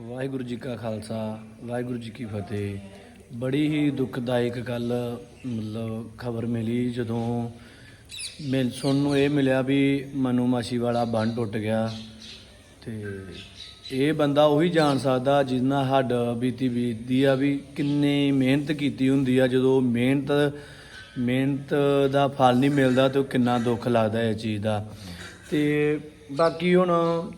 ਵਾਹਿਗੁਰੂ ਜੀ ਕਾ ਖਾਲਸਾ, ਵਾਹਿਗੁਰੂ ਜੀ ਕੀ ਫਤਿਹ। ਬੜੀ ਹੀ ਦੁਖਦਾਇਕ ਗੱਲ, ਮਤਲਬ ਖਬਰ ਮਿਲੀ ਜਦੋਂ ਮਿਲ ਸੁਣਨ ਨੂੰ ਇਹ ਮਿਲਿਆ ਵੀ ਮਨੂ ਮਾਛੀ ਵਾਲਾ ਬੰਨ ਟੁੱਟ ਗਿਆ। ਤੇ ਇਹ ਬੰਦਾ ਉਹੀ ਜਾਣ ਸਕਦਾ ਜਿੰਨਾ ਹੱਡ ਬੀਤੀ ਬੀਤਦੀ ਆ ਵੀ ਕਿੰਨੀ ਮਿਹਨਤ ਕੀਤੀ ਹੁੰਦੀ ਆ। ਜਦੋਂ ਮਿਹਨਤ ਮਿਹਨਤ ਦਾ ਫਲ ਨਹੀਂ ਮਿਲਦਾ ਤੇ ਉਹ ਕਿੰਨਾ ਦੁੱਖ ਲੱਗਦਾ ਇਹ ਚੀਜ਼ ਦਾ। ਤੇ ਬਾਕੀ ਹੁਣ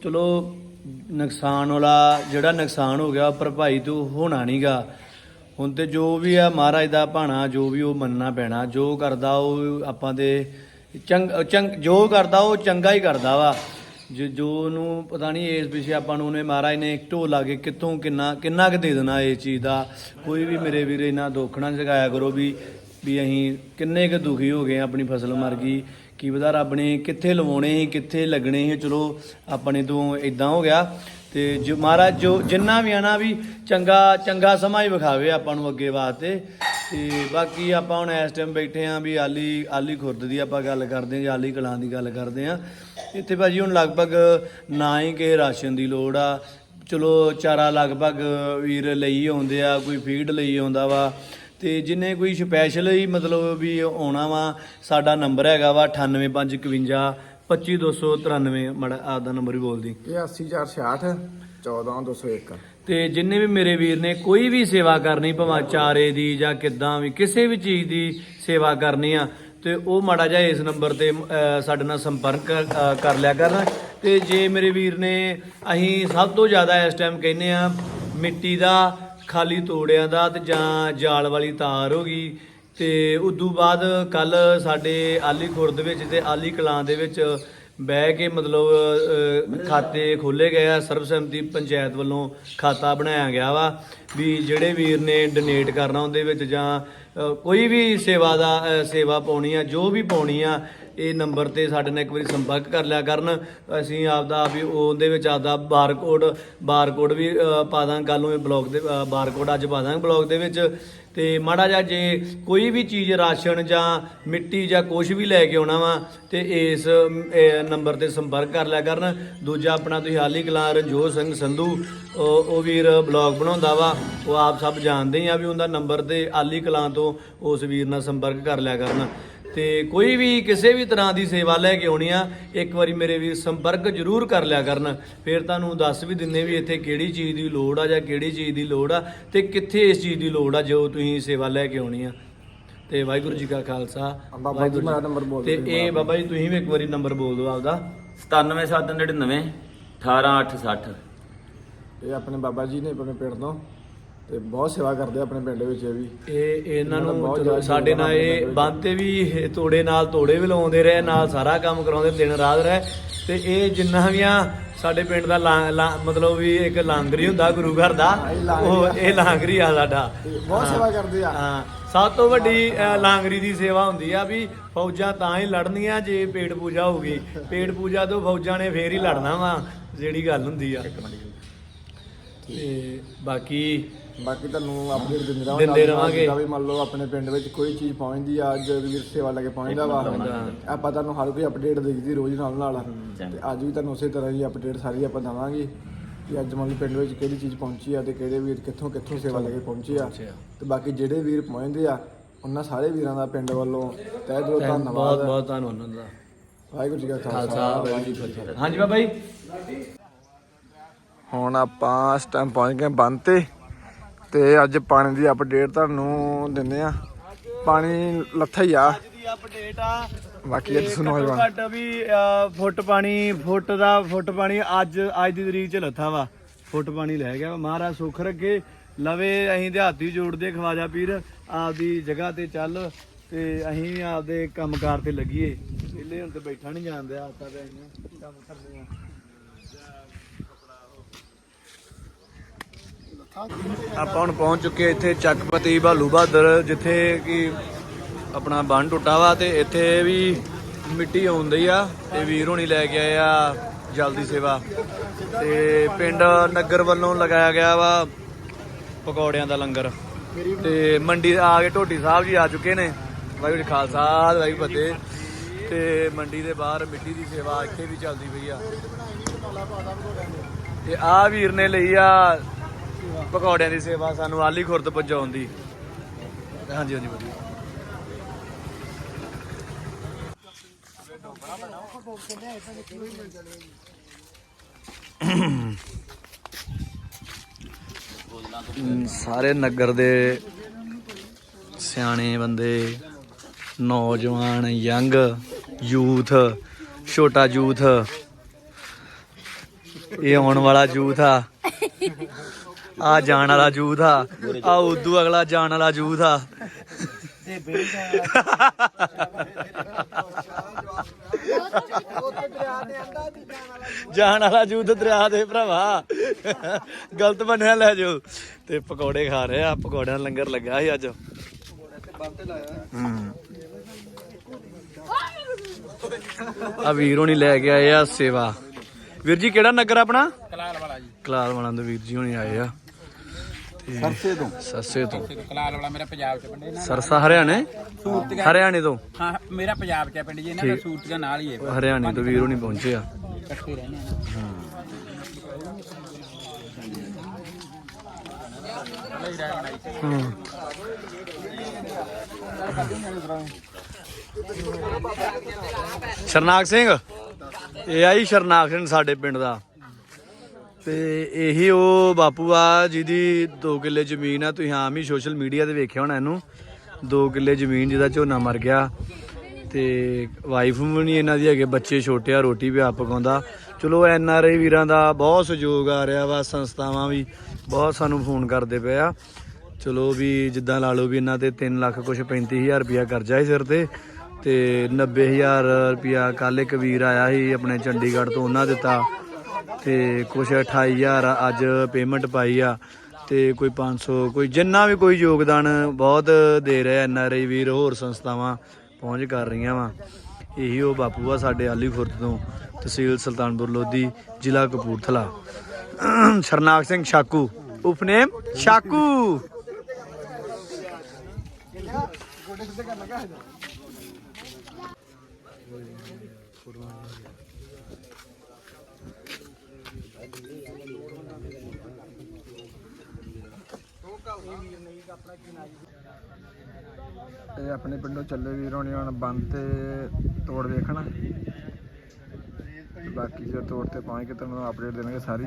ਚਲੋ ਨੁਕਸਾਨ ਵਾਲਾ ਜਿਹੜਾ ਨੁਕਸਾਨ ਹੋ ਗਿਆ ਭਰਪਾਈ ਤੋਂ ਹੋਣਾ ਨਹੀਂਗਾ ਹੁਣ ਤੇ ਜੋ ਵੀ ਆ ਮਹਾਰਾਜ ਦਾ ਭਾਣਾ ਜੋ ਵੀ ਉਹ ਮੰਨਣਾ ਪੈਣਾ ਜੋ ਕਰਦਾ ਉਹ ਆਪਾਂ ਦੇ ਚੰਗ ਚੰਗ ਜੋ ਕਰਦਾ ਉਹ ਚੰਗਾ ਹੀ ਕਰਦਾ ਵਾ। ਜੋ ਜੋ ਨੂੰ ਪਤਾ ਨਹੀਂ ਇਸ ਪਿੱਛੇ ਆਪਾਂ ਨੂੰ ਉਹਨੇ ਮਹਾਰਾਜ ਨੇ ਇੱਕ ਢੋਲ ਲਾ ਕੇ ਕਿੱਥੋਂ ਕਿੰਨਾ ਕਿੰਨਾ ਕੁ ਦੇ ਦੇਣਾ ਇਸ ਚੀਜ਼ ਦਾ। ਕੋਈ ਵੀ ਮੇਰੇ ਵੀਰੇ ਇਹਨਾਂ ਦੁੱਖ ਨਾ ਜਗਾਇਆ ਕਰੋ ਵੀ ਵੀ ਅਸੀਂ ਕਿੰਨੇ ਕੁ ਦੁਖੀ ਹੋ ਗਏ ਹਾਂ, ਆਪਣੀ ਫਸਲ ਮਰ ਗਈ। ਕੀ ਪਤਾ ਰੱਬ ਨੇ ਕਿੱਥੇ ਲਵਾਉਣੇ ਸੀ, ਕਿੱਥੇ ਲੱਗਣੇ ਸੀ। ਚਲੋ, ਆਪਣੇ ਤੋਂ ਇਦਾਂ ਹੋ ਗਿਆ। ਤੇ ਜੋ ਮਹਾਰਾਜ, ਜੋ ਜਿੰਨਾ ਵੀ ਆ ਨਾ ਵੀ ਚੰਗਾ ਚੰਗਾ ਸਮਾਂ ਹੀ ਵਿਖਾਵੇ ਆਪਾਂ ਨੂੰ ਅੱਗੇ ਵਾਸਤੇ। ਤੇ ਬਾਕੀ ਆਪਾਂ ਹੁਣ ਇਸ ਟਾਈਮ ਬੈਠੇ ਆਂ ਵੀ ਆਲੀ ਆਲੀ ਖੁਰਦ ਦੀ ਆਪਾਂ ਗੱਲ ਕਰਦੇ ਆਂ, ਜਾਂ ਆਲੀ ਕਲਾਂ ਦੀ ਗੱਲ ਕਰਦੇ ਆਂ। ਇੱਥੇ ਭਾਜੀ ਹੁਣ ਲਗਭਗ ਨਾ ਹੀ ਕਿ ਰਾਸ਼ਨ ਦੀ ਲੋੜ ਆ। ਚਲੋ, ਚਾਰਾ ਲਗਭਗ ਵੀਰ ਲਈ ਆਉਂਦੇ ਆ, ਕੋਈ ਫੀਡ ਲਈ ਆਉਂਦਾ ਵਾ। ਤੇ ਜਿੰਨੇ ਕੋਈ ਸਪੈਸ਼ਲ ਹੀ ਮਤਲਬ ਵੀ ਆਉਣਾ ਵਾ ਸਾਡਾ ਨੰਬਰ ਹੈਗਾ ਵਾ 98551 25293 ਮੜਾ ਆਪਦਾ ਨੰਬਰ ਹੀ ਬੋਲਦੀ। ਇਹ 80466 14201 ਤੇ ਜਿੰਨੇ ਵੀ ਮੇਰੇ ਵੀਰ ਨੇ ਕੋਈ ਵੀ ਸੇਵਾ ਕਰਨੀ ਭਾਵੇਂ ਚਾਰੇ ਦੀ ਜਾਂ ਕਿੱਦਾਂ ਵੀ ਕਿਸੇ ਵੀ ਚੀਜ਼ ਦੀ ਸੇਵਾ ਕਰਨੀ ਆ ਤੇ ਉਹ ਮਾੜਾ ਜਿਹਾ ਇਸ ਨੰਬਰ ਤੇ ਸਾਡੇ ਨਾਲ ਸੰਪਰਕ ਕਰ ਲਿਆ ਕਰਨ। ਤੇ ਜੇ ਮੇਰੇ ਵੀਰ ਨੇ ਅਸੀਂ ਸਭ ਤੋਂ ਜ਼ਿਆਦਾ ਇਸ ਟਾਈਮ ਕਹਿੰਨੇ ਆ ਮਿੱਟੀ ਦਾ ਖਾਲੀ ਤੋੜਿਆਂ ਦਾ ਤੇ ਜਾਂ ਜਾਲ ਵਾਲੀ ਤਾਰ ਹੋ ਗਈ ਤੇ ਉਦੋਂ ਬਾਅਦ ਕੱਲ ਸਾਡੇ ਆਲੀ ਖੁਰਦ ਵਿੱਚ ਤੇ ਆਲੀ ਕਲਾਂ ਦੇ ਵਿੱਚ ਬਹਿ ਕੇ ਮਤਲਬ ਖਾਤੇ ਖੋਲੇ ਗਏ ਆ, ਸਰਬਸੰਮਤੀ ਪੰਚਾਇਤ ਵੱਲੋਂ ਖਾਤਾ ਬਣਾਇਆ ਗਿਆ ਵਾ। ਵੀ ਜਿਹੜੇ ਵੀਰ ਨੇ ਡੋਨੇਟ ਕਰਨਾ ਉਹਦੇ ਵਿੱਚ ਜਾਂ ਕੋਈ ਵੀ ਸੇਵਾ ਦਾ ਸੇਵਾ ਪਾਉਣੀ ਆ ਜੋ ਵੀ ਪਾਉਣੀ ਆ ਇਹ ਨੰਬਰ ਤੇ ਸਾਡੇ ਨਾਲ ਇੱਕ ਵਾਰੀ ਸੰਪਰਕ ਕਰ ਲਿਆ ਕਰਨ। ਅਸੀਂ ਆਪਦਾ ਵੀ ਉਹਦੇ ਵਿੱਚ ਆਪਦਾ ਬਾਰਕੋਡ ਬਾਰਕੋਡ ਵੀ ਪਾ ਦਾਂ ਕੱਲ ਨੂੰ ਇਹ ਬਲੌਗ ਦੇ ਅਹ, ਬਾਰਕੋਡ ਅੱਜ ਪਾ ਦਾਂਗੇ ਬਲੌਗ ਦੇ ਵਿੱਚ। ਤੇ ਮਾੜਾ ਜਿਹਾ ਜੇ ਕੋਈ ਵੀ ਚੀਜ਼ ਰਾਸ਼ਨ ਜਾਂ ਮਿੱਟੀ ਜਾਂ ਕੁਝ ਵੀ ਲੈ ਕੇ ਆਉਣਾ ਵਾ ਤੇ ਇਸ ਨੰਬਰ ਤੇ ਸੰਪਰਕ ਕਰ ਲਿਆ ਕਰਨ। ਦੂਜਾ ਆਪਣਾ ਤੁਸੀਂ ਹਾਲੀ ਕਲਾਂ ਰਣਜੋਤ ਸਿੰਘ ਸੰਧੂ ਉਹ ਉਹ ਵੀਰ ਬਲੌਗ ਬਣਾਉਂਦਾ ਵਾ। ਉਹ ਆਪ ਸਭ ਜਾਣਦੇ ਆ ਵੀ ਉਹਦਾ ਨੰਬਰ ਤੇ ਆਲੀ ਕਲਾਂ ਤੋਂ ਉਸ ਵੀਰ ਨਾਲ ਸੰਪਰਕ ਕਰ ਲਿਆ ਕਰਨ। ਤੇ ਕੋਈ ਵੀ ਕਿਸੇ ਵੀ ਤਰ੍ਹਾਂ ਦੀ ਸੇਵਾ ਲੈ ਕੇ ਆਉਣੀ ਆ ਇੱਕ ਵਾਰੀ ਮੇਰੇ ਵੀਰ ਸੰਪਰਕ ਜ਼ਰੂਰ ਕਰ ਲਿਆ ਕਰਨ। ਫਿਰ ਤੁਹਾਨੂੰ ਦੱਸ ਵੀ ਦਿੰਨੇ ਵੀ ਇੱਥੇ ਕਿਹੜੀ ਚੀਜ਼ ਦੀ ਲੋੜ ਆ ਜਾਂ ਕਿਹੜੀ ਚੀਜ਼ ਦੀ ਲੋੜ ਆ ਤੇ ਕਿੱਥੇ ਇਸ ਚੀਜ਼ ਦੀ ਲੋੜ ਆ ਜੋ ਤੁਸੀਂ ਸੇਵਾ ਲੈ ਕੇ ਆਉਣੀ ਆ। ਤੇ ਵਾਹਿਗੁਰੂ ਜੀ ਕਾ ਖਾਲਸਾ ਬਾਬਾ ਜੀ ਮੇਰਾ ਨੰਬਰ ਬੋਲ ਤੇ ਇਹ ਬਾਬਾ ਜੀ ਤੁਸੀਂ ਵੀ ਇੱਕ ਵਾਰੀ ਨੰਬਰ ਬੋਲ ਦਿਓ ਆਪਦਾ। 97799 18860 ਇਹ ਆਪਣੇ ਬਾਬਾ ਜੀ ਨੇ ਆਪਣੇ ਪਿੰਡ ਤੋਂ ਤੇ ਬਹੁਤ ਸੇਵਾ ਕਰਦੇ ਆ ਆਪਣੇ ਪਿੰਡ ਵਿੱਚ ਇਹ ਵੀ। ਇਹ ਇਹਨਾਂ ਨੂੰ ਚਲੋ ਸਾਡੇ ਨਾਲ ਇਹ। ਬੰਦ ਤੇ ਵੀ ਤੋੜੇ ਨਾਲ ਤੋੜੇ ਵੀ ਲਾਉਂਦੇ ਰਹੇ ਨਾਲ ਸਾਰਾ ਕੰਮ ਕਰਾਉਂਦੇ ਦਿਨ ਰਾਤ ਰਹੇ। ਤੇ ਇਹ ਜਿੰਨਾ ਵੀ ਆ ਸਾਡੇ ਪਿੰਡ ਦਾ ਮਤਲਬ ਵੀ ਇੱਕ ਲਾਂਗਰੀ ਹੁੰਦਾ ਗੁਰੂ ਘਰ ਦਾ ਉਹ। ਇਹ ਲਾਂਗਰੀ ਆ ਸਾਡਾ। ਬਹੁਤ ਸੇਵਾ ਕਰਦੇ ਆ। ਹਾਂ ਸਭ ਤੋਂ ਵੱਡੀ ਲਾਂਗਰੀ ਦੀ ਸੇਵਾ ਹੁੰਦੀ ਆ ਵੀ ਫੌਜਾਂ ਤਾਂ ਹੀ ਲੜਨੀਆਂ ਜੇ ਪੇਟ ਪੂਜਾ ਹੋਊਗੀ ਪੇਟ ਪੂਜਾ ਤੋਂ ਫੌਜਾਂ ਨੇ ਫੇਰ ਹੀ ਲੜਨਾ ਵਾ ਜਿਹੜੀ ਗੱਲ ਹੁੰਦੀ ਆ। ਤੇ ਬਾਕੀ ਬਾਕੀ ਤੁਹਾਨੂੰ ਅਪਡੇਟ ਦਿੰਦੇ ਰਹਾਂਗੇ ਦਿੰਦੇ ਰਹਾਂਗੇ। ਵੀ ਮੰਨ ਲਓ ਆਪਣੇ ਪਿੰਡ ਵਿੱਚ ਕੋਈ ਚੀਜ਼ ਪਹੁੰਚਦੀ ਆ ਅੱਜ ਵੀਰ ਸੇਵਾ ਲੈ ਕੇ ਪਹੁੰਚਦਾ ਵਾ ਆਪਾਂ ਤੁਹਾਨੂੰ ਹਰ ਕੋਈ ਅਪਡੇਟ ਦੇਖਦੀ ਰੋਜ਼ ਨਾਲ ਨਾਲ। ਤੇ ਅੱਜ ਵੀ ਤੁਹਾਨੂੰ ਉਸੇ ਤਰ੍ਹਾਂ ਹੀ ਅਪਡੇਟ ਸਾਰੀ ਆਪਾਂ ਦਵਾਂਗੇ ਕਿ ਅੱਜ ਮੰਨ ਲਓ ਪਿੰਡ ਵਿੱਚ ਕਿਹੜੀ ਚੀਜ਼ ਪਹੁੰਚੀ ਆ ਤੇ ਕਿਹੜੇ ਵੀਰ ਕਿੱਥੋਂ ਕਿੱਥੋਂ ਸੇਵਾ ਲੈ ਕੇ ਪਹੁੰਚੇ ਆ। ਤੇ ਬਾਕੀ ਜਿਹੜੇ ਵੀਰ ਪਹੁੰਚਦੇ ਆ ਉਹਨਾਂ ਸਾਰੇ ਵੀਰਾਂ ਦਾ ਪਿੰਡ ਵੱਲੋਂ ਤਹਿ ਦਿਲੋਂ ਬਹੁਤ ਧੰਨਵਾਦ। ਬਹੁਤ ਧੰਨਵਾਦ ਉਹਨਾਂ ਦਾ। ਵਾਹਿਗੁਰੂ ਜੀ ਕਾ ਖਾਲਸਾ ਵਾਹਿਗੁਰੂ ਜੀ ਕੀ ਫਤਿਹ। ਹਾਂਜੀ ਬਾਬਾ ਜੀ। ਹੁਣ ਆਪਾਂ ਇਸ ਟਾਈਮ ਪਹੁੰਚ ਗਏ ਬੰਨ ਤੇ ਤੇ ਅੱਜ ਪਾਣੀ ਦੀ ਅਪਡੇਟ ਤੁਹਾਨੂੰ ਦਿੰਦੇ ਆ ਪਾਣੀ ਲੱਥਾ ਹੀ ਆ। ਅੱਜ ਦੀ ਅਪਡੇਟ ਆ ਬਾਕੀ ਅੱਜ ਸੁਣੋ ਘੱਟੋ ਜਵਾਨ। ਘੱਟ ਵੀ ਫੁੱਟ ਪਾਣੀ ਫੁੱਟ ਦਾ ਫੁੱਟ ਪਾਣੀ ਅੱਜ ਅੱਜ ਦੀ ਤਰੀਕ ਚ ਲੱਥਾ ਵਾ। ਫੁੱਟ ਪਾਣੀ ਲੈ ਗਿਆ ਵਾ। ਮਹਾਰਾਜ ਸੁੱਖ ਰੱਖੇ ਲਵੇ ਅਸੀਂ ਦਿਹਾਤੀ ਜੋੜਦੇ ਖਵਾਜਾ ਪੀਰ ਆਪਦੀ ਜਗ੍ਹਾ ਤੇ ਚੱਲ ਤੇ ਅਸੀਂ ਵੀ ਆਪਦੇ ਕੰਮਕਾਰ ਤੇ ਲੱਗੀਏ। ਵਿਹਲੇ ਹੁਣ ਤੇ ਬੈਠਾ ਨਹੀਂ ਜਾਂਦੇ ਆਤਾ ਤੇ ਅਸੀਂ ਕੰਮ ਕਰਦੇ ਆ। ਆਪਾਂ ਹੁਣ ਪਹੁੰਚ ਚੁੱਕੇ ਇੱਥੇ ਚੱਕਪਤੀ ਭਾਲੂ ਬਹਾਦਰ, ਜਿੱਥੇ ਕਿ ਆਪਣਾ ਬੰਨ ਟੁੱਟਾ ਵਾ ਤੇ ਇੱਥੇ ਵੀ ਮਿੱਟੀ ਆਉਂਦੀ ਆ ਤੇ ਵੀਰ ਹੋਣੀ ਲੈ ਕੇ ਆਏ ਆ ਜਲਦੀ ਸੇਵਾ। ਤੇ ਪਿੰਡ ਨਗਰ ਵੱਲੋਂ ਲਗਾਇਆ ਗਿਆ ਵਾ ਪਕੌੜਿਆਂ ਦਾ ਲੰਗਰ। ਤੇ ਮੰਡੀ ਆ ਕੇ ਢੋਟੀ ਸਾਹਿਬ ਜੀ ਆ ਚੁੱਕੇ ਨੇ। ਵਾਹਿਗੁਰੂ ਖਾਲਸਾ, ਵਾਹਿਗੁਰੂ ਫਤਿਹ। ਤੇ ਮੰਡੀ ਦੇ ਬਾਹਰ ਮਿੱਟੀ ਦੀ ਸੇਵਾ ਇੱਥੇ ਵੀ ਚੱਲਦੀ ਪਈ ਆ। ਤੇ ਆ ਵੀਰ ਨੇ ਲਈ ਆ ਪਕੌੜਿਆਂ ਦੀ ਸੇਵਾ ਸਾਨੂੰ ਆਲੀ ਖੁਰਦ ਪਹੁੰਚਾਉਣ ਦੀ ਹਾਂਜੀ ਹਾਂਜੀ, ਵਧੀਆ। ਸਾਰੇ ਨਗਰ ਦੇ ਸਿਆਣੇ ਬੰਦੇ, ਨੌਜਵਾਨ, ਯੰਗ, ਯੂਥ, ਛੋਟਾ ਯੂਥ, ਇਹ ਆਉਣ ਵਾਲਾ ਯੂਥ ਆ। ਆ ਜਾਣ ਵਾਲਾ ਯੂਥ ਆ। ਆ ਉਦੋਂ ਅਗਲਾ ਜਾਣ ਵਾਲਾ ਯੂਥ ਆ। ਜਾਣ ਵਾਲਾ ਯੂਥ ਦਰਿਆ ਦੇ ਭਰਾਵਾ। ਗਲਤ ਬਣਿਆ ਲੈ ਜਾਓ। ਤੇ ਪਕੌੜੇ ਖਾ ਰਹੇ ਆ ਪਕੌੜਿਆਂ ਦਾ ਲੰਗਰ ਲੱਗਾ ਸੀ ਅੱਜ। ਹੂੰ। ਆ ਵੀਰ ਹੋਣੀ ਲੈ ਕੇ ਆਏ ਆ ਸੇਵਾ। ਵੀਰ ਜੀ ਕਿਹੜਾ ਨਗਰ ਆਪਣਾ? ਕਲਾਲ ਵਾਲਾ ਜੀ। ਕਲਾਲ ਵਾਲਾਂ ਦੇ ਵੀਰ ਜੀ ਹੋਣੀ ਆਏ ਆ। ਸਰਸੇ ਤੋਂ। ਸਰਸੇ ਤੋਂ। ਕਲਾਲ ਵਾਲਾ ਮੇਰਾ ਪੰਜਾਬ ਚ ਪਿੰਡ ਇਹਨਾਂ ਸਰਸਾ ਹਰਿਆਣੇ? ਹਰਿਆਣੇ ਤੋਂ? ਹਾਂ ਮੇਰਾ ਪੰਜਾਬ ਚ ਹੈ ਪਿੰਡ ਜੀ ਇਹਨਾਂ ਦਾ ਠੀਕ। ਸੂਰਤ ਦੇ ਨਾਲ ਹੀ ਹੈ। ਹਰਿਆਣੇ ਤੋਂ ਵੀਰ ਹੋਣੀ ਪਹੁੰਚੇ ਆ। ਇਕੱਠੇ ਰਹਿੰਦੇ ਆ। ਹੂੰ। ਸ਼ਰਨਾਗ ਸਿੰਘ? ਇਹ ਆਈ ਸ਼ਰਨਾਗ ਸਿੰਘ ਸਾਡੇ ਪਿੰਡ ਦਾ। ਤੇ ਇਹੀ ਉਹ ਬਾਪੂ ਆ ਜਿਹਦੀ 2 ਕਿੱਲੇ ਜ਼ਮੀਨ ਆ, ਤੁਸੀਂ ਆਮ ਹੀ ਸੋਸ਼ਲ ਮੀਡੀਆ ਤੇ ਵੇਖਿਆ ਹੋਣਾ ਇਹਨੂੰ। 2 ਕਿੱਲੇ ਜ਼ਮੀਨ ਜਿਹਦਾ ਝੋਨਾ ਮਰ ਗਿਆ। ਤੇ ਵਾਈਫ ਵੀ ਨਹੀਂ ਇਹਨਾਂ ਦੀ ਹੈਗੇ, ਬੱਚੇ ਛੋਟੇ ਆ, ਰੋਟੀ ਵੀ ਆਪ ਪਕਾਉਂਦਾ। ਚਲੋ ਐਨ ਆਰ ਆਈ ਵੀਰਾਂ ਦਾ ਬਹੁਤ ਸਹਿਯੋਗ ਆ ਰਿਹਾ ਵਾ, ਸੰਸਥਾਵਾਂ ਵੀ ਬਹੁਤ ਸਾਨੂੰ ਫੋਨ ਕਰਦੇ ਪਏ ਆ। ਚਲੋ ਵੀ ਜਿੱਦਾਂ ਲਾ ਲਓ ਵੀ ਇਹਨਾਂ ਤੇ 3 ਲੱਖ ਕੁਛ 35000 ਰੁਪਿਆ ਕਰਜ਼ਾ ਸੀ ਸਿਰ ਤੇ ਤੇ 90000 ਰੁਪਿਆ ਕੱਲ ਇੱਕ ਵੀਰ ਆਇਆ ਸੀ ਆਪਣੇ ਚੰਡੀਗੜ੍ਹ ਤੋਂ, ਉਹਨਾਂ ਦਿੱਤਾ। ਤੇ ਕੁਛ 28000 ਅੱਜ ਪੇਮੈਂਟ ਪਾਈ ਆ ਤੇ ਕੋਈ 500 ਕੋਈ ਜਿੰਨਾ ਵੀ ਕੋਈ ਯੋਗਦਾਨ ਬਹੁਤ ਦੇ ਰਿਹਾ ਐਨ ਆਰ ਆਈ ਵੀਰ ਹੋਰ ਸੰਸਥਾਵਾਂ ਪਹੁੰਚ ਕਰ ਰਹੀਆਂ ਵਾ। ਇਹੀ ਉਹ ਬਾਪੂ ਆ ਸਾਡੇ ਆਲੀ ਖੁਰਦ ਤੋਂ, ਤਹਿਸੀਲ ਸੁਲਤਾਨਪੁਰ ਲੋਧੀ, ਜ਼ਿਲ੍ਹਾ ਕਪੂਰਥਲਾ। ਸ਼ਰਨਾਗ ਸਿੰਘ ਸ਼ਾਕੂ ਉਪਨੇਮ ਸ਼ਾਕੂ ਇਹ ਆਪਣੇ ਪਿੰਡੋਂ ਚੱਲੇ ਵੀਰ ਹੋਣੀ ਹੁਣ ਬੰਦ ਤੇ ਤੋੜ ਵੇਖਣ ਬਾਕੀ ਜੇ ਤੋੜ ਤੇ ਪਹੁੰਚ ਕੇ ਤੁਹਾਨੂੰ ਅਪਡੇਟ ਦੇਣਗੇ ਸਾਰੀ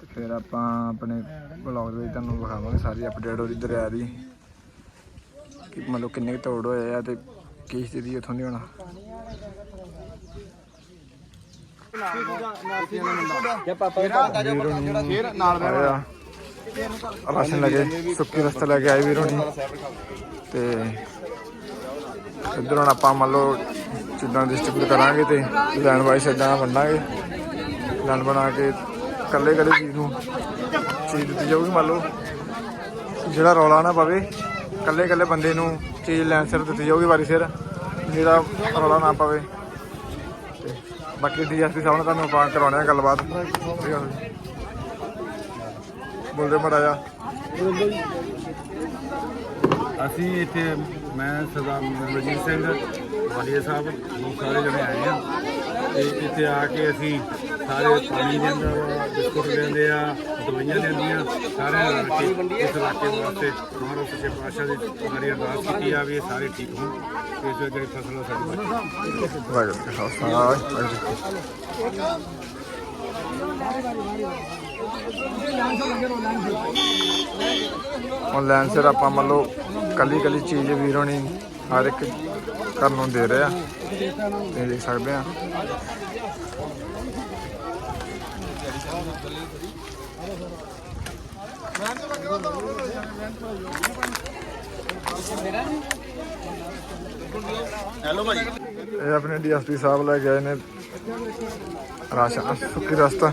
ਤੇ ਫਿਰ ਆਪਾਂ ਆਪਣੇ ਬਲੌਗ ਦੇ ਵਿੱਚ ਤੁਹਾਨੂੰ ਵਿਖਾਵਾਂਗੇ ਸਾਰੀ ਅਪਡੇਟ ਉਹਦੀ ਦਰਿਆ ਦੀ ਕਿ ਮਤਲਬ ਕਿੰਨੇ ਕੁ ਤੋੜ ਹੋਏ ਆ ਤੇ ਕੀ ਸਥਿਤੀ ਉੱਥੋਂ ਦੀ ਹੁਣ ਵੀਰ ਨਾਲ ਆਇਆ ਰਾਸ਼ਨ ਲਗੇ ਸੁੱਕੀ ਰਸਤੇ ਲੈ ਕੇ ਆਏ ਵੀਰ ਹੋਣੀ ਤੇ ਇੱਧਰ ਆਪਾਂ ਮੰਨ ਲਓ ਚੀਜ਼ਾਂ ਡਿਸਟ੍ਰੀਬਿਊਟ ਕਰਾਂਗੇ ਤੇ ਲੈਣ ਵਾਈਜ਼ ਇਦਾਂ ਵੰਡਾਂਗੇ ਲੈਣ ਬਣਾ ਕੇ ਕੱਲੇ ਕੱਲੇ ਚੀਜ਼ ਨੂੰ, ਚੀਜ਼ ਦਿੱਤੀ ਜਾਊਗੀ ਮੰਨ ਲਓ। ਜਿਹੜਾ ਰੌਲਾ ਨਾ ਪਵੇ ਕੱਲੇ ਕੱਲੇ ਬੰਦੇ ਨੂੰ ਚੀਜ਼ ਲੈਣ ਸਿਰ ਦਿੱਤੀ ਜਾਊਗੀ ਵਾਰੀ ਸਿਰ, ਜਿਹੜਾ ਰੌਲਾ ਨਾ ਪਵੇ। ਤੇ ਬਾਕੀ ਡੀਐਸਪੀ ਸਾਹਿਬ ਨਾਲ ਤੁਹਾਨੂੰ ਆਪਾਂ ਕਰਾਉਣੇ ਆ ਗੱਲਬਾਤ। ਠੀਕ ਹੈ ਬੋਲਦੇ ਮੜਾ ਜਾ ਅਸੀਂ ਇੱਥੇ ਮੈਂ ਸਰਦਾਰ ਮਨਜੀਤ ਸਿੰਘ ਵਾਲੀਆ ਸਾਹਿਬ ਬਹੁਤ ਸਾਰੇ ਜਣੇ ਆਏ ਆ। ਤੇ ਇੱਥੇ ਆ ਕੇ ਅਸੀਂ ਸਾਰੇ ਪਾਣੀ ਦਿੰਦਾ ਵਾ ਬਿਸਕੁਟ ਲੈਂਦੇ ਆ ਦਵਾਈਆਂ ਲੈਂਦੀਆਂ ਸਾਰਿਆਂ ਨੇ ਰਲ ਕੇ ਇਸ ਇਲਾਕੇ ਵਾਸਤੇ ਮਹਾਰਾਜ ਸੱਚੇ ਪਾਤਸ਼ਾਹ ਦੀ ਸਾਰੀ ਅਰਦਾਸ ਕੀਤੀ ਆ ਵੀ ਇਹ ਸਾਰੇ ਠੀਕ ਹੋਣ। ਤੇ ਇਸ ਜਿਹੜੀ ਫਸਲ ਸਾਡੀ ਵਾਹਿਗੁਰੂ ਵਾਹਿਗੁਰੂ ਲੈਣ ਸਿਰ ਆਪਾਂ ਮੰਨ ਲਓ ਕੱਲੀ ਕੱਲੀ ਚੀਜ਼ ਵੀਰ ਹੋਣੀ ਹਰ ਇੱਕ ਘਰ ਨੂੰ ਦੇ ਰਹੇ ਆ। ਤੇ ਦੇਖ ਸਕਦੇ ਆ। ਇਹ ਆਪਣੇ ਡੀਐਸਪੀ ਸਾਹਿਬ ਲੈ ਗਏ ਨੇ ਰਾਸ਼ਨ ਸੁੱਕੀ ਰਸਤਾ।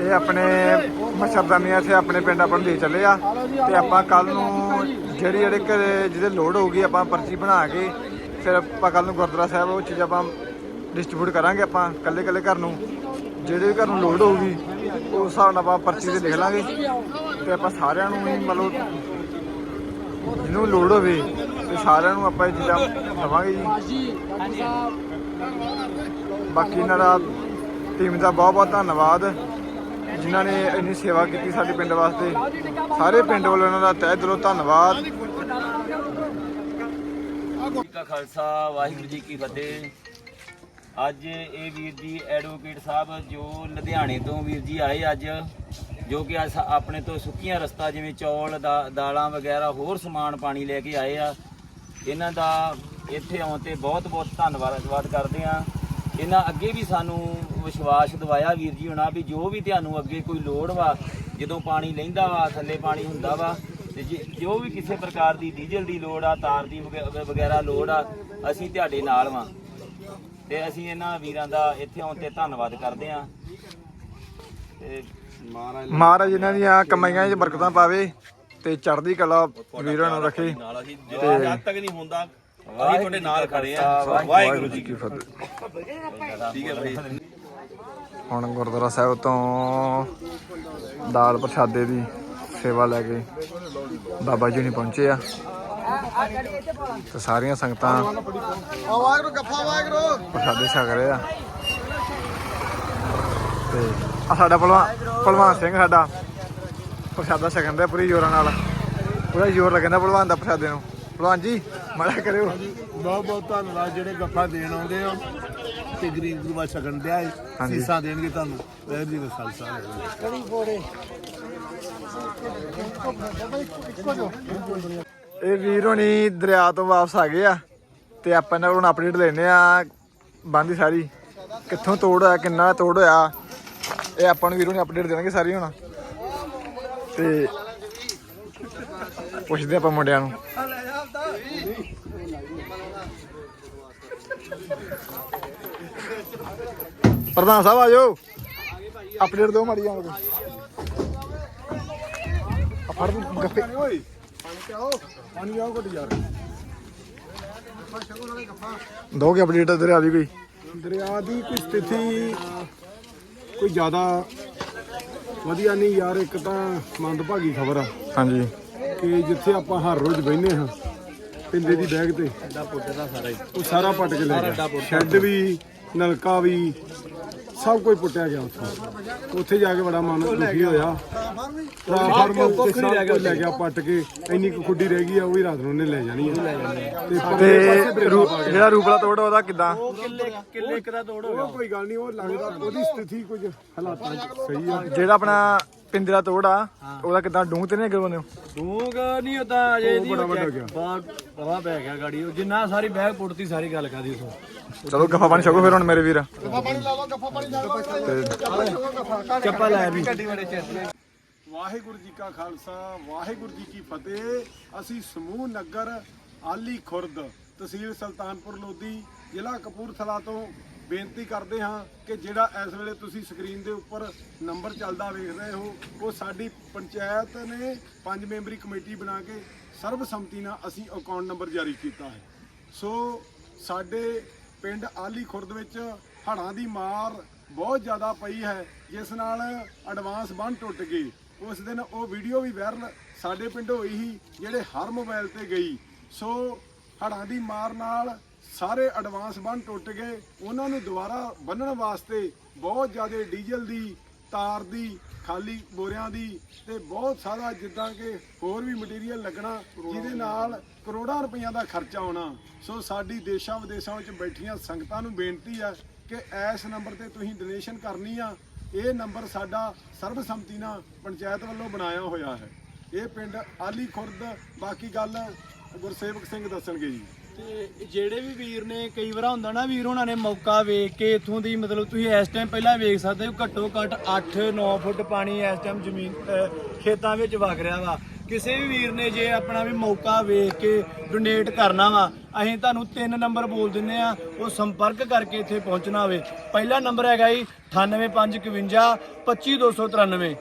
ਇਹ ਆਪਣੇ ਮੱਛਰਦਾਨੀਆਂ ਇੱਥੇ ਆਪਣੇ ਪਿੰਡ ਆਪਾਂ ਨੂੰ ਦੇ ਚੱਲੇ ਆ। ਤੇ ਆਪਾਂ ਕੱਲ ਨੂੰ ਜਿਹੜੀ ਜਿਹੜੇ ਘਰੇ ਜਿਹਦੇ ਲੋਡ ਹੋਊਗੀ ਆਪਾਂ ਪਰਚੀ ਬਣਾ ਕੇ, ਫਿਰ ਆਪਾਂ ਕੱਲ ਨੂੰ ਗੁਰਦੁਆਰਾ ਸਾਹਿਬ ਉਹ ਚੀਜ਼ ਆਪਾਂ ਡਿਸਟ੍ਰੀਬਿਊਟ ਕਰਾਂਗੇ ਆਪਾਂ ਕੱਲੇ ਕੱਲੇ ਘਰ ਨੂੰ। ਜਿਹੜੇ ਵੀ ਘਰ ਨੂੰ ਲੋਡ ਹੋਊਗੀ, ਉਸ ਹਿਸਾਬ ਨਾਲ ਆਪਾਂ ਪਰਚੀ ਤੇ ਲਿਖ ਲਾਂਗੇ। ਤੇ ਆਪਾਂ ਸਾਰਿਆਂ ਨੂੰ ਹੀ ਮਤਲਬ ਜਿਹਨੂੰ ਲੋੜ ਹੋਵੇ, ਤੇ ਸਾਰਿਆਂ ਨੂੰ ਆਪਾਂ ਇਹ ਚੀਜ਼ਾਂ ਦਵਾਂਗੇ ਜੀ। ਬਾਕੀ ਇਹਨਾਂ ਦਾ ਟੀਮ ਦਾ ਬਹੁਤ ਬਹੁਤ ਧੰਨਵਾਦ। ਜਿਨ੍ਹਾਂ ਨੇ ਇੰਨੀ ਸੇਵਾ ਕੀਤੀ ਸਾਡੇ ਪਿੰਡ ਵਾਸਤੇ, ਸਾਰੇ ਪਿੰਡ ਵੱਲੋਂ ਇਹਨਾਂ ਦਾ ਤਹਿ ਦਿਲੋਂ ਧੰਨਵਾਦ। ਜੀ ਕਾ ਖਾਲਸਾ, ਵਾਹਿਗੁਰੂ ਜੀ ਕੀ ਫਤਿਹ। ਅੱਜ ਇਹ ਵੀਰ ਜੀ ਐਡਵੋਕੇਟ ਸਾਹਿਬ ਜੋ ਲੁਧਿਆਣੇ ਤੋਂ ਵੀਰ ਜੀ ਆਏ ਅੱਜ, ਜੋ ਕਿ ਅੱਜ ਆਪਣੇ ਤੋਂ ਸੁੱਕੀਆਂ ਰਸਤਾ ਜਿਵੇਂ ਚੌਲ, ਦਾ- ਦਾਲਾਂ ਵਗੈਰਾ, ਹੋਰ ਸਮਾਨ ਪਾਣੀ ਲੈ ਕੇ ਆਏ ਆ। ਇਹਨਾਂ ਦਾ ਇੱਥੇ ਆਉਣ ਤੇ ਬਹੁਤ ਬਹੁਤ ਧੰਨਵਾਦ ਧੰਨਵਾਦ ਕਰਦੇ ਆ ਇਹਨਾਂ ਅੱਗੇ ਵੀ ਸਾਨੂੰ ਵਿਸ਼ਵਾਸ ਦਿਵਾਇਆ ਵੀਰ ਜੀ ਹੁਣਾ ਵੀ ਜੋ ਵੀ ਤੁਹਾਨੂੰ ਅੱਗੇ ਕੋਈ ਲੋੜ ਵਾ ਜਦੋਂ ਪਾਣੀ ਲੈਂਦਾ ਵਾ ਥੱਲੇ ਪਾਣੀ ਹੁੰਦਾ ਵਾ ਤੇ ਜੇ- ਜੋ ਵੀ ਕਿਸੇ ਪ੍ਰਕਾਰ ਦੀ ਡੀਜ਼ਲ ਦੀ ਲੋੜ ਆ ਤਾਰ ਦੀ ਵਗੈ- ਵਗੈਰਾ ਲੋੜ ਆ ਅਸੀਂ ਤੁਹਾਡੇ ਨਾਲ ਵਾਂ। ਤੇ ਅਸੀਂ ਇਹਨਾਂ ਵੀਰਾਂ ਦਾ ਇੱਥੇ ਆਉਣ ਤੇ ਧੰਨਵਾਦ ਕਰਦੇ ਆ। ਤੇ ਮਹਾਰਾਜ ਇਹਨਾਂ ਦੀਆਂ ਕਮਾਈਆਂ 'ਚ ਬਰਕਤਾਂ ਪਾਵੇ ਤੇ ਚੜ੍ਹਦੀ ਕਲਾ ਵੀਰਾਂ ਨੂੰ ਰੱਖੇ ਜਦ ਤੱਕ ਨਹੀਂ ਹੁੰਦਾ ਅਸੀਂ ਤੁਹਾਡੇ ਨਾਲ ਖੜੇ ਆ। ਵਾਹਿਗੁਰੂ ਜੀ ਕੀ ਫਤਿਹ। ਠੀਕ ਹੈ ਭਾਈ ਹੁਣ ਗੁਰਦੁਆਰਾ ਸਾਹਿਬ ਤੋਂ ਦਾਲ ਪ੍ਰਸ਼ਾਦੇ ਦੀ ਸੇਵਾ ਲੈ ਕੇ ਬਾਬਾ ਜੀ ਨਹੀਂ ਪਹੁੰਚੇ ਆ। ਤੇ ਸਾਰੀਆਂ ਸੰਗਤਾਂ ਵਾਹਿਗੁਰੂ ਗੱਫਾ ਵਾਹਿਗੁਰੂ ਪ੍ਰਸ਼ਾਦੇ ਛਕ ਰਹੇ ਆ। ਤੇ ਆ ਸਾਡਾ ਭਲਵਾਨ ਭਲਵਾਨ ਸਿੰਘ ਸਾਡਾ ਪ੍ਰਸ਼ਾਦਾ ਛਕਣ ਦਾ ਪੂਰੀ ਜ਼ੋਰਾਂ ਨਾਲ। ਪੂਰਾ ਜ਼ੋਰ ਲੱਗਦਾ ਭਲਵਾਨ ਦਾ ਪ੍ਰਸ਼ਾਦੇ ਨੂੰ। ਭਲਵਾਨ ਜੀ ਮਾੜਾ ਕਰਿਓ। ਬਹੁਤ ਬਹੁਤ ਧੰਨਵਾਦ ਜਿਹੜੇ ਗੱਫਾ ਦੇਣ ਆਉਂਦੇ ਆ ਤੇ ਗਰੀਬ ਗੁਰਬਾ ਛਕਣ ਦਿਆ। ਸੀਸਾਂ ਦੇਣਗੇ ਤੁਹਾਨੂੰ। ਵਾਹਿਗੁਰੂ ਜੀ ਦਾ ਖਾਲਸਾ ਵਾਹਿਗੁਰੂ ਜੀ ਕੀ ਇਹ ਵੀਰ ਹੋਣੀ ਦਰਿਆ ਤੋਂ ਵਾਪਸ ਆ ਗਏ ਆ ਤੇ ਆਪਾਂ ਇਹਨਾਂ ਕੋਲੋਂ ਅਪਡੇਟ ਲੈਨੇ ਆ ਬੰਦੀ ਸਾਰੀ। ਕਿੱਥੋਂ ਤੋੜ ਹੋਇਆ ਕਿੰਨਾ ਤੋੜ ਹੋਇਆ ਇਹ ਆਪਾਂ ਨੂੰ ਵੀਰ ਹੋਣੀ ਅਪਡੇਟ ਦੇਣਗੇ ਸਾਰੀ ਹੁਣ। ਤੇ ਪੁੱਛਦੇ ਆਪਾਂ ਮੁੰਡਿਆਂ ਨੂੰ। ਪ੍ਰਧਾਨ ਸਾਹਿਬ ਆਜੋ। ਅਪਡੇਟ ਦਿਓ ਮਾੜੀ ਆਉਂਦੇ ਆ ਫੜ ਗੱਫੇ। ਪਾਣੀ ਆਓ ਘਟ ਯਾਰ ਦੋਗੇ ਅਪਡੇਟ ਦਰਿਆ ਦੀ ਕੋਈ। ਦਰਿਆ ਦੀ ਕੋਈ ਸਥਿਤੀ ਕੋਈ ਜ਼ਿਆਦਾ ਵਧੀਆ ਨਹੀਂ ਯਾਰ ਇੱਕ ਤਾਂ ਮੰਦਭਾਗੀ ਖਬਰ ਆ ਹਾਂਜੀ। ਕਿ ਜਿੱਥੇ ਆਪਾਂ ਹਰ ਰੋਜ਼ ਬਹਿੰਦੇ ਹਾਂ ਪਿੰਡੇ ਦੀ ਬੈਗ ਤੇ। ਉਹ ਸਾਰਾ ਪੱਟ ਕੇ ਲੈ ਗਿਆ। ਸ਼ੈੱਡ ਵੀ ਨਲਕਾ ਵੀ ਸਭ ਕੁਝ ਪੁੱਟਿਆ ਗਿਆ ਉੱਥੇ। ਉੱਥੇ ਜਾ ਕੇ ਬੜਾ ਮਨ ਦੁਖੀ ਹੋਇਆ। ਟ੍ਰਾਂਸਫਾਰਮਰ ਤੇ ਸਭ ਕੁਝ ਲੈ ਗਿਆ ਪੱਟ ਕੇ। ਇੰਨੀ ਕੁ ਖੁੱਡੀ ਰਹਿ ਗਈ ਆ ਉਹ ਵੀ ਰਾਤ ਨੂੰ ਉਹਨੇ ਲੈ ਜਾਣੀ ਆ। ਤੇ ਗਿਆ ਜਿਹੜਾ ਰੂਪਲਾ ਤੋੜ ਉਹਦਾ ਕਿਦਾਂ? ਕਿੱਲੇ ਇੱਕ ਦਾ ਤੋੜ ਉਹ ਕੋਈ ਗੱਲ ਨਹੀਂ ਉਹ ਲੱਗਦਾ ਉਹਦੀ ਸਥਿਤੀ ਕੁਝ ਹਾਲਾਤਾਂ ਸਹੀ ਆ। ਜਿਹੜਾ ਆਪਣਾ ਪਿੰਦਰਾ ਤੋੜ ਉਹਦਾ ਕਿਦਾਂ ਡੂੰਘ ਤੇ ਨਹੀਂ ਕਰਵਾਉਂਦੇ ਦੂੰਗ ਨਹੀਂ ਉਦਾਂ ਅਜੇ ਗਿਆ। ਬਾਗ ਹਵਾ ਬਹਿ ਗਿਆ ਗਾੜੀ ਉਹ ਜਿੰਨਾ ਸਾਰੀ ਬੈਗ ਪੁੱਟਤੀ ਸਾਰੀ ਗੱਲ ਕਾਦੀ ਉਸੋਂ। ਚਲੋ ਗੱਫਾ ਪਾਣੀ ਛਕੋ ਫਿਰ ਹੁਣ ਮੇਰੇ ਵੀਰ। ਚੱਪਲ ਆਇਆ ਵੀ। ਵਾਹਿਗੁਰੂ ਜੀ ਕਾ ਖਾਲਸਾ ਵਾਹਿਗੁਰੂ ਜੀ ਕੀ ਫਤਿਹ। ਅਸੀਂ ਸਮੂਹ ਨਗਰ ਆਲੀ ਖੁਰਦ ਤਹਿਸੀਲ ਸੁਲਤਾਨਪੁਰ ਲੋਧੀ ਜ਼ਿਲ੍ਹਾ ਕਪੂਰਥਲਾ ਤੋਂ ਬੇਨਤੀ ਕਰਦੇ ਹਾਂ ਕਿ ਜਿਹੜਾ ਇਸ ਵੇਲੇ ਤੁਸੀਂ ਸਕਰੀਨ ਦੇ ਉੱਪਰ ਨੰਬਰ ਚੱਲਦਾ ਵੇਖ ਰਹੇ ਹੋ, ਉਹ ਸਾਡੀ ਪੰਚਾਇਤ ਨੇ ਪੰਜ ਮੈਂਬਰੀ ਕਮੇਟੀ ਬਣਾ ਕੇ ਸਰਬਸੰਮਤੀ ਨਾਲ ਅਸੀਂ ਅਕਾਊਂਟ ਨੰਬਰ ਜਾਰੀ ਕੀਤਾ ਹੈ। ਸੋ ਸਾਡੇ ਪਿੰਡ ਆਲੀ ਖੁਰਦ ਵਿੱਚ ਹੜ੍ਹਾਂ ਦੀ ਮਾਰ ਬਹੁਤ ਜ਼ਿਆਦਾ ਪਈ ਹੈ, ਜਿਸ ਨਾਲ ਐਡਵਾਂਸ ਬੰਨ ਟੁੱਟ ਗਏ ਉਸ ਦਿਨ ਉਹ ਵੀਡੀਓ ਵੀ ਵਾਇਰਲ ਸਾਡੇ ਪਿੰਡ ਹੋਈ ਸੀ, ਜਿਹੜੇ ਹਰ ਮੋਬਾਈਲ ਤੇ ਗਈ। ਸੋ ਹੜ੍ਹਾਂ ਦੀ ਮਾਰ ਨਾਲ ਸਾਰੇ ਐਡਵਾਂਸ ਬੰਨ ਟੁੱਟ ਗਏ। ਉਹਨਾਂ ਨੂੰ ਦੁਬਾਰਾ ਬੰਨਣ ਵਾਸਤੇ ਬਹੁਤ ਜ਼ਿਆਦਾ ਡੀਜ਼ਲ ਦੀ, ਤਾਰ ਦੀ, ਖਾਲੀ ਬੋਰਿਆਂ ਦੀ ਤੇ ਬਹੁਤ ਸਾਰਾ ਜਿੱਦਾਂ ਕਿ ਹੋਰ ਵੀ ਮਟੀਰੀਅਲ ਲੱਗਣਾ, ਜਿਹਦੇ ਨਾਲ ਕਰੋੜਾਂ ਰੁਪਈਆ ਦਾ ਖਰਚਾ ਆਉਣਾ ਸੋ ਸਾਡੀ ਦੇਸ਼ਾਂ ਵਿਦੇਸ਼ਾਂ ਵਿੱਚ ਬੈਠੀਆਂ ਸੰਗਤਾਂ ਨੂੰ ਬੇਨਤੀ ਹੈ ਕਿ ਇਸ ਨੰਬਰ ਤੇ ਤੁਸੀਂ ਡੋਨੇਸ਼ਨ ਕਰਨੀ ਆ। ਇਹ ਨੰਬਰ ਸਾਡਾ ਸਰਬਸੰਮਤੀ ਨਾਲ ਪੰਚਾਇਤ ਵੱਲੋਂ ਬਣਾਇਆ ਹੋਇਆ ਹੈ। ਇਹ ਪਿੰਡ ਆਲੀ ਖੁਰਦ, ਬਾਕੀ ਗੱਲ ਗੁਰਸੇਵਕ ਸਿੰਘ ਦੱਸਣਗੇ ਜੀ। ਤੇ ਜਿਹੜੇ ਵੀ ਵੀਰ ਨੇ, ਕਈ ਵਾਰ ਹੁੰਦਾ ਨਾ ਵੀਰ ਉਹਨਾਂ ਨੇ ਮੌਕਾ ਵੇਖ ਕੇ ਇਥੋਂ ਦੀ, ਮਤਲਬ ਤੁਸੀਂ ਇਸ ਟਾਈਮ ਪਹਿਲਾਂ ਵੇਖ ਸਕਦੇ ਹੋ, ਘੱਟੋ ਘੱਟ 8-9 ਫੁੱਟ ਪਾਣੀ ਇਸ ਟਾਈਮ ਜ਼ਮੀਨ ਖੇਤਾਂ ਵਿੱਚ ਵਗ ਰਿਹਾ ਵਾ। ਕਿਸੇ ਵੀ ਵੀਰ ਨੇ ਜੇ ਆਪਣਾ ਵੀ ਮੌਕਾ ਵੇਖ ਕੇ ਡੋਨੇਟ ਕਰਨਾ ਵਾ, ਅਸੀਂ ਤੁਹਾਨੂੰ ਤਿੰਨ ਨੰਬਰ ਬੋਲ ਦਿੰਨੇ ਆ ਉਹ ਸੰਪਰਕ ਕਰਕੇ ਇੱਥੇ ਪਹੁੰਚਣਾ ਹੋਵੇ। ਪਹਿਲਾ ਨੰਬਰ ਹੈਗਾ ਜੀ 98551 25293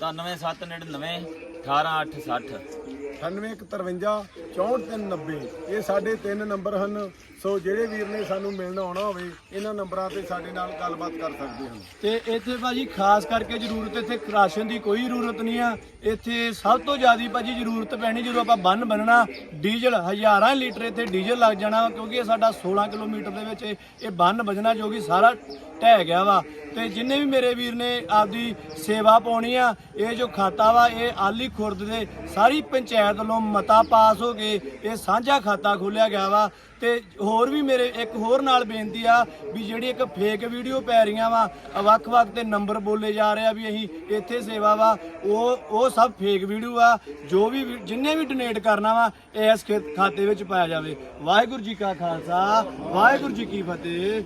97799 18860 9853 64390 ਇਹ ਸਾਡੇ ਤਿੰਨ ਨੰਬਰ ਹਨ। ਸੋ ਜਿਹੜੇ ਵੀਰ ਨੇ ਸਾਨੂੰ ਮਿਲਣ ਆਉਣਾ ਹੋਵੇ, ਇਹਨਾਂ ਨੰਬਰਾਂ ਤੇ ਸਾਡੇ ਨਾਲ ਗੱਲਬਾਤ ਕਰ ਸਕਦੇ ਹਨ। ਤੇ ਇੱਥੇ ਭਾਜੀ ਖਾਸ ਕਰਕੇ ਜ਼ਰੂਰਤ, ਇੱਥੇ ਰਾਸ਼ਨ ਦੀ ਕੋਈ ਜ਼ਰੂਰਤ ਨਹੀਂ ਆ। ਇੱਥੇ ਸਭ ਤੋਂ ਜ਼ਿਆਦੀ ਭਾਜੀ ਜ਼ਰੂਰਤ ਪੈਣੀ, ਜਦੋਂ ਆਪਾਂ ਬੰਨ ਬੰਨਣਾ, ਡੀਜ਼ਲ ਹਜ਼ਾਰਾਂ ਲੀਟਰ ਇੱਥੇ ਡੀਜ਼ਲ ਲੱਗ ਜਾਣਾ, ਕਿਉਂਕਿ ਇਹ ਸਾਡਾ 16 ਕਿਲੋਮੀਟਰ ਦੇ ਵਿੱਚ ਇਹ- ਇਹ ਬੰਨ ਵੱਜਣਾ, ਜੋ ਕਿ ਸਾਰਾ ਢਹਿ ਗਿਆ ਵਾ। ਤੇ ਜਿੰਨੇ ਵੀ ਮੇਰੇ ਵੀਰ ਨੇ ਆਪਦੀ ਸੇਵਾ ਪਾਉਣੀ ਆ, ਇਹ ਜੋ ਖਾਤਾ ਵਾ, ਇਹ ਆਲੀ ਖੁਰਦ ਦੇ ਸਾਰੀ ਪੰਚਾਇਤ ਵੱਲੋਂ ਮਤਾ ਪਾਸ ਹੋ ਕੇ ਇਹ ਸਾਂਝਾ ਖਾਤਾ ਖੋਲਿਆ ਗਿਆ ਵਾ। ਤੇ ਹੋਰ ਵੀ ਮੇਰੇ, ਇੱਕ ਹੋਰ ਨਾਲ ਬੇਨਤੀ ਆ ਵੀ ਜਿਹੜੀ ਇੱਕ ਫੇਕ ਵੀਡੀਓ ਪੈ ਰਹੀਆਂ ਵਾ ਵੱਖ-ਵੱਖ ਤੇ ਨੰਬਰ ਬੋਲੇ ਜਾ ਰਹੇ ਆ ਵੀ ਅਸੀਂ ਇੱਥੇ ਸੇਵਾ ਵਾ, ਉਹ ਉਹ ਸਭ ਫੇਕ ਵੀਡੀਓ ਆ, ਜੋ ਵੀ ਵੀ- ਜਿੰਨੇ ਵੀ ਡੋਨੇਟ ਕਰਨਾ ਵਾ, ਇਸ ਖੇ- ਖਾਤੇ ਵਿੱਚ ਪਾਇਆ ਜਾਵੇ। ਵਾਹਿਗੁਰੂ ਜੀ ਕਾ ਖਾਲਸਾ, ਵਾਹਿਗੁਰੂ ਜੀ ਕੀ ਫਤਿਹ।